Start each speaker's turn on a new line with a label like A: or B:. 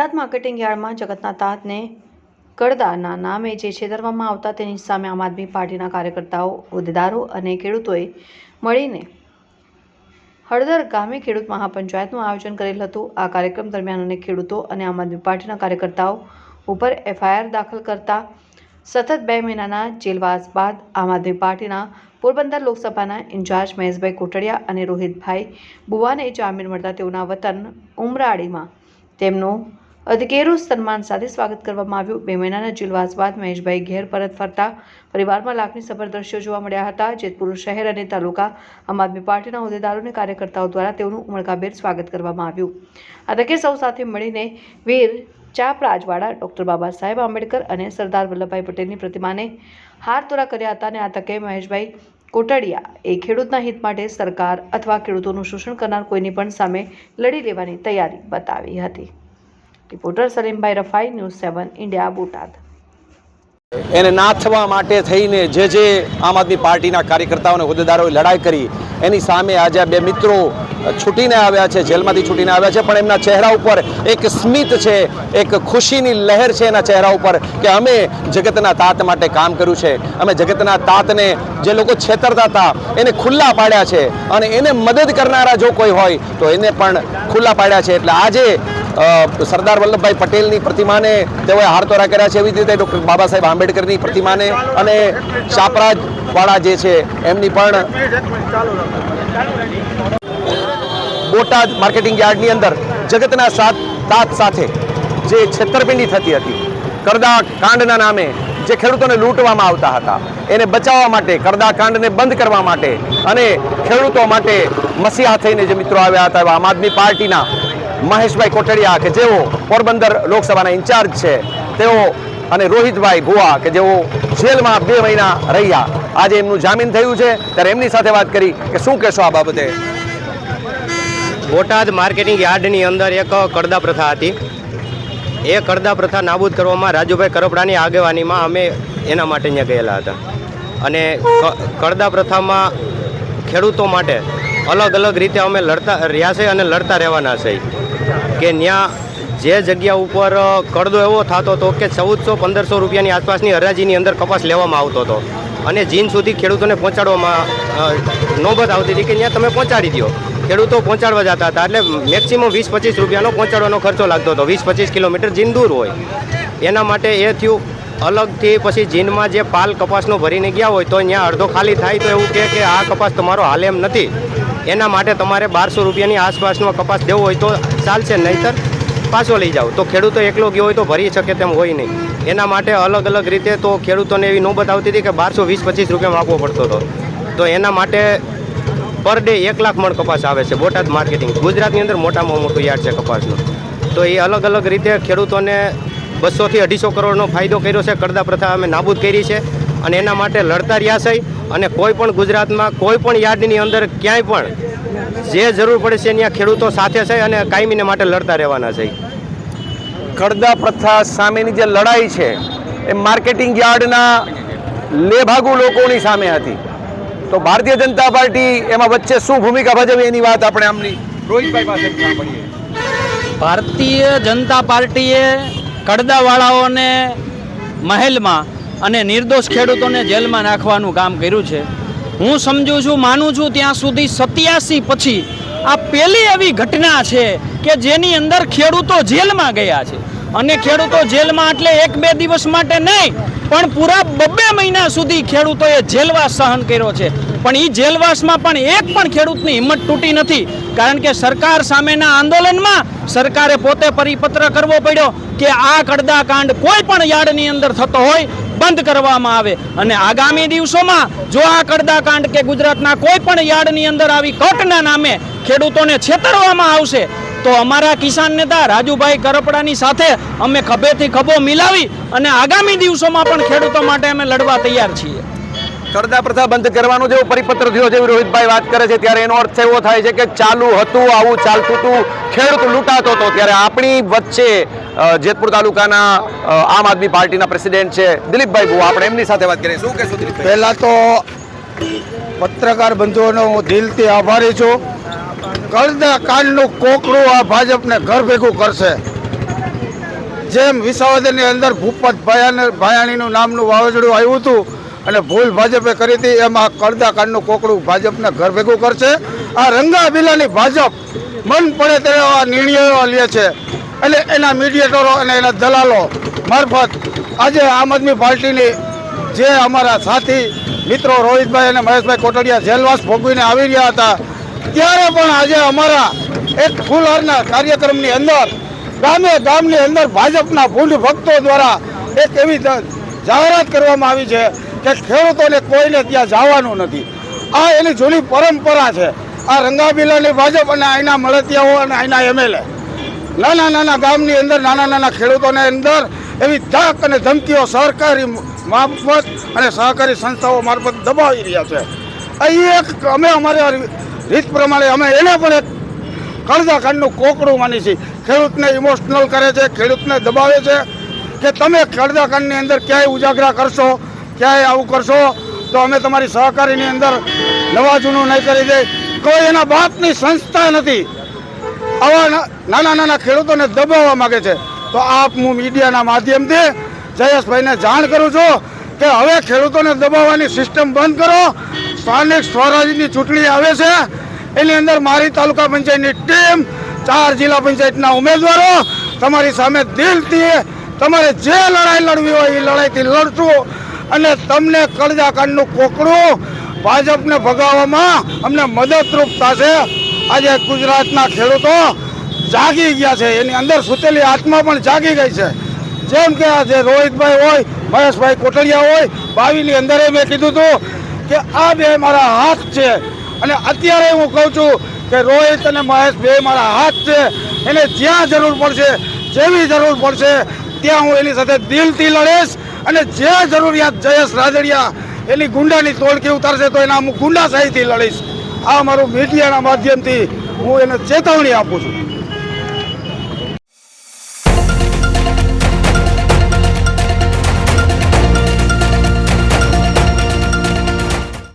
A: Botad marketing યાર્ડમાં જગતના તાતને કડદાના નામે જે છેતરવામાં આવતા તેની સામે આમ આદમી પાર્ટીના કાર્યકર્તાઓ, હોદ્દેદારો અને ખેડૂતોએ મળીને હળદર ગામે ખેડૂત મહાપંચાયતનું આયોજન કરેલ હતું. આ કાર્યક્રમ દરમિયાન અને ખેડૂતો અને આમ આદમી પાર્ટીના કાર્યકર્તાઓ ઉપર એફઆઈઆર દાખલ કરતા સતત બે મહિનાના જેલવાસ બાદ આમ આદમી પાર્ટીના પોરબંદર લોકસભાના ઇન્ચાર્જ મહેશભાઈ કોટડિયા અને રોહિતભાઈ બુવાને જામીન મળતા તેઓના વતન ઉમરાળીમાં તેમનું અધકેરું સન્માન સાથે સ્વાગત કરવામાં આવ્યું. બે મહિનાના જેલવાસ બાદ મહેશભાઈ ઘેર પરત ફરતા પરિવારમાં લાગણીસભર દ્રશ્યો જોવા મળ્યા હતા. જેતપુર શહેર અને તાલુકા આમ આદમી પાર્ટીના હોદ્દેદારો અને કાર્યકર્તાઓ દ્વારા તેઓનું ઉમળકાભેર સ્વાગત કરવામાં આવ્યું. આ તકે સૌ સાથે મળીને વીર ચાપ રાજવાડા ડૉક્ટર બાબા સાહેબ આંબેડકર અને સરદાર વલ્લભભાઈ પટેલની પ્રતિમાને હાર તોરા કર્યા હતા અને આ તકે મહેશભાઈ કોટડિયા એ ખેડૂતના હિત માટે સરકાર અથવા ખેડૂતોનું શોષણ કરનાર કોઈની પણ સામે લડી લેવાની તૈયારી બતાવી હતી. Reporter Salimbhai Rafai, news seven, India, Botad.
B: એને નાથવા માટે થઈને જે જે આમ આદમી પાર્ટીના કાર્યકર્તાઓ અને હોદ્દેદારોએ લડાઈ કરી, એની સામે આજે બે મિત્રો છૂટીને આવ્યા છે, જેલમાંથી છૂટીને આવ્યા છે, પણ એમના ચહેરા ઉપર એક સ્મિત છે, એક ખુશીની લહેર છે એના ચહેરા ઉપર કે અમે જગતના તાત માટે કામ કર્યું છે, અમે જગતના તાતને જે લોકો છેતરતા હતા, એને ખુલ્લા પાડ્યા છે, અને એને મદદ કરનારા જો કોઈ હોય, તો એને પણ ખુલ્લા પાડ્યા છે. એટલે આજે સરદાર વલ્લભભાઈ પટેલની પ્રતિમાને તેઓએ હારતોરા કર્યા છે. એવી રીતે ડૉક્ટર બાબા સાહેબ આંબેડકરની પ્રતિમાને અને શાપરાજવાળા જે છે, એમની પણ બોટાદ માર્કેટિંગ યાર્ડની અંદર જગતના સાત તાત સાથે જે છેતરપિંડી થતી હતી, કરદા કાંડના નામે જે ખેડૂતોને લૂંટવામાં આવતા હતા, એને બચાવવા માટે, કરદા કાંડને બંધ કરવા માટે અને ખેડૂતો માટે મસીહા થઈને જે મિત્રો આવ્યા હતા, એવા આમ આદમી પાર્ટીના મહેશભાઈ કોટડિયા કે જેઓ પોરબંદર લોકસભાના ઇન્ચાર્જ છે, તેઓ અને રોહિતભાઈ ભુવા કે જેઓ જેલમાં બે મહિના રહ્યા. આજે એમનું જામીન થયું છે, ત્યારે એમની સાથે વાત કરી કે શું કહેશો આ બાબતે?
C: બોટાદ માર્કેટિંગ યાર્ડની અંદર એક કડદા પ્રથા હતી. એ કડદા પ્રથા નાબૂદ કરવામાં રાજુભાઈ કરપડાની આગેવાનીમાં અમે એના માટે ત્યાં ગયેલા હતા. અને કડદા પ્રથામાં ખેડૂતો માટે અલગ અલગ રીતે અમે લડતા, રહ્યા છે અને લડતા રહેવાના છે. કે ત્યાં જે જગ્યા ઉપર કડદો એવો થતો હતો કે ચૌદસો પંદરસો રૂપિયાની આસપાસની હરાજીની અંદર કપાસ લેવામાં આવતો હતો. અને જીન સુધી ખેડૂતોને પહોંચાડવામાં નોબત આવતી હતી કે ત્યાં તમે પહોંચાડી દો ખેડૂતો પહોંચાડવા જતા હતા, એટલે મેક્સિમમ વીસ પચીસ રૂપિયાનો પહોંચાડવાનો ખર્ચો લાગતો હતો. વીસ પચીસ કિલોમીટર જીન દૂર હોય. એના માટે એ થયું, અલગથી પછી જીનમાં જે પાલ કપાસનો ભરીને ગયા હોય તો અહીંયા અડધો ખાલી થાય તો એવું કહે કે આ કપાસ તમારો હાલ એમ નથી. એના માટે તમારે બારસો રૂપિયાની આસપાસનો કપાસ દેવો હોય તો ચાલશે નહીતર પાછો લઈ જાઓ. તો ખેડૂતો એકલો ગયો હોય તો ભરી શકે તેમ હોય નહીં. એના માટે અલગ અલગ રીતે તો ખેડૂતોને એવી નોબત આવતી હતી કે બારસો વીસ પચીસ રૂપિયામાં આપવો પડતો હતો. તો એના માટે પર ડે એક લાખ મણ કપાસ આવે છે બોટાદ માર્કેટિંગ. ગુજરાતની અંદર મોટામાં મોટું યાર્ડ છે કપાસનું. તો એ અલગ અલગ રીતે ખેડૂતોને બસોથી અઢીસો કરોડનો ફાયદો કર્યો છે. કરદા પ્રથા અમે નાબૂદ કરી છે. અને એના માટે લડતા રહ્યા છે. અને કોઈ પણ ગુજરાતમાં કોઈ પણ યાર્ડની અંદર ક્યાંય પણ જે જરૂર પડે છે ત્યાં ખેડૂતો સાથે છે અને કાયમીને માટે લડતા રહેવાના છે.
B: કડદા પ્રથા સામેની જે લડાઈ છે એ માર્કેટિંગ યાર્ડના લેભાગુ લોકોની સામે હતી. તો ભારતીય જનતા પાર્ટી એમાં વચ્ચે શું ભૂમિકા ભજવી એની વાત આપણે આમની રોહિતભાઈ પાસે સાંભળીએ
D: ભારતીય જનતા પાર્ટીએ કડદાવાળાઓને મહેલમાં અને નિર્દોષ ખેડૂતોને જેલમાં નાખવાનું કામ કર્યું છે. હું સમજુ છું, માનું છું ત્યાં સુધી સત્યાસી પછી આ પહેલી એવી ઘટના છે કે જેની અંદર ખેડૂતો જેલમાં ગયા છે. અને ખેડૂતો જેલમાં એટલે એક બે દિવસ માટે નહીં, પણ પૂરા બબ્બે મહિના સુધી ખેડૂતોએ જેલવાસ સહન કર્યો છે. પણ એ જેલવાસમાં પણ એક પણ ખેડૂતની હિંમત તૂટી નથી, કારણ કે સરકાર સામેના આંદોલનમાં સરકારે પોતે પરિપત્ર કરવો પડ્યો કે આ કડદા કાંડ કોઈ પણ યાર્ડની અંદર થતો હોય બંધ કરવામાં આવે. અને આગામી દિવસોમાં જો આ કડદા કાંડ કે ગુજરાતના કોઈ પણ યાર્ડની અંદર આવી કટના નામે ખેડૂતોને છેતરવામાં આવશે, તો અમારા કિસાન નેતા રાજુભાઈ કરપડાની સાથે અમે ખભેથી ખભો મિલાવી અને આગામી દિવસોમાં પણ ખેડૂતો માટે અમે લડવા તૈયાર છીએ.
B: કરદા પ્રથા બંધ કરવાનો જેવો પરિપત્ર થયો છે રોહિતભાઈ વાત કરે છે, ત્યારે એનો અર્થ એવો થાય છે કે ચાલુ હતું, આવું ચાલતું હતું, ખેડૂત લૂંટાતો હતો, ત્યારે આપણી વચ્ચે જેતપુર તાલુકાના આમ આદમી પાર્ટીના પ્રેસિડેન્ટ છે દિલીપભાઈ બુવા આપણે એમની સાથે વાત કરીએ. શું કહેશું દિલીપ
E: પહેલાં તો પત્રકાર બંધુઓનો હું દિલથી આભારી છું. કરદા કાંડનું કોકડું આ ભાજપને ઘર ભેગું કરશે. જેમ વિસાવદરની અંદર ભૂપત ભયાની ભયાણીનું નામનું વાવાઝોડું આવ્યું હતું અને ભૂલ ભાજપે કરી હતી, એમાં કડદા કાંડનું કોકડું ભાજપને ઘર ભેગું કરશે. આ રંગાબીલાની ભાજપ મન પડે તેવા નિર્ણયો લે છે. એટલે એના મીડિયેટરો અને એના દલાલો મારફત આજે આમ આદમી પાર્ટીની જે અમારા સાથી મિત્રો રોહિતભાઈ અને મહેશભાઈ કોટડિયા જેલવાસ ભોગવીને આવી રહ્યા હતા, ત્યારે પણ આજે અમારા એક ફૂલહારના કાર્યક્રમની અંદર, ગામે ગામની અંદર ભાજપના ભૂંડ ભક્તો દ્વારા એક એવી જાહેરાત કરવામાં આવી છે. કે ખેડૂતોને કોઈને ત્યાં જવાનું નથી. આ એની જૂની પરંપરા છે. આ રંગાબીલાની ભાજપ અને અહીંના મળતિયાઓ અને અહીંના એમએલએ નાના નાના ગામની અંદર, નાના નાના ખેડૂતોને અંદર એવી ધાક અને ધમકીઓ સહકારી મારફત અને સહકારી સંસ્થાઓ મારફત દબાવી રહ્યા છે. અહીં એક અમે અમારી રીત પ્રમાણે અમે એને પણ એક કડદા કાંડનું કોકડું માની છીએ. ખેડૂતને ઇમોશનલ કરે છે, ખેડૂતને દબાવે છે. કે તમે કડદા અંદર ક્યાંય ઉજાગરા કરશો ક્યાંય આવું કરશો તો અમે તમારી સહકારીની અંદર નવા જૂનું નહીં કરી દે. કોઈ એના બાપની સંસ્થા નથી. આવા નાના નાના ખેડૂતોને દબાવવા માંગે છે. તો આપ હું મીડિયાના માધ્યમથી જયેશભાઈને જાણ કરું છું કે હવે ખેડૂતોને દબાવવાની સિસ્ટમ બંધ કરો. સ્થાનિક સ્વરાજની ચૂંટણી આવે છે. એની અંદર મારી તાલુકા પંચાયતની ટીમ, ચાર જિલ્લા પંચાયતના ઉમેદવારો, તમારી સામે દિલથી તમારે જે લડાઈ લડવી હોય એ લડાઈથી લડશું. અને તમને કડજા કાંડનું કોકડું ભાજપને ભગાવવામાં અમને મદદરૂપ થશે. આજે ગુજરાતના ખેડૂતો જાગી ગયા છે. એની અંદર સૂતેલી આત્મા પણ જાગી ગઈ છે. જેમ કે જે રોહિતભાઈ હોય, મહેશભાઈ કોટડિયા હોય, બાવીની અંદર મેં કીધું હતું કે આ બે મારા હાથ છે. અને અત્યારે હું કહું છું કે રોહિત અને મહેશ બે મારા હાથ છે. એને જ્યાં જરૂર પડશે, જેવી જરૂર પડશે, ત્યાં હું એની સાથે દિલથી લડીશ. અને જે જરૂરિયાત જયેશ રાદડિયા, એની ગુંડાની તોડકી ઉતારશે તો એના હું ગુંડાશાહીથી લડીશ. આ મારું મીડિયાના માધ્યમથી હું એને ચેતવણી આપું છું.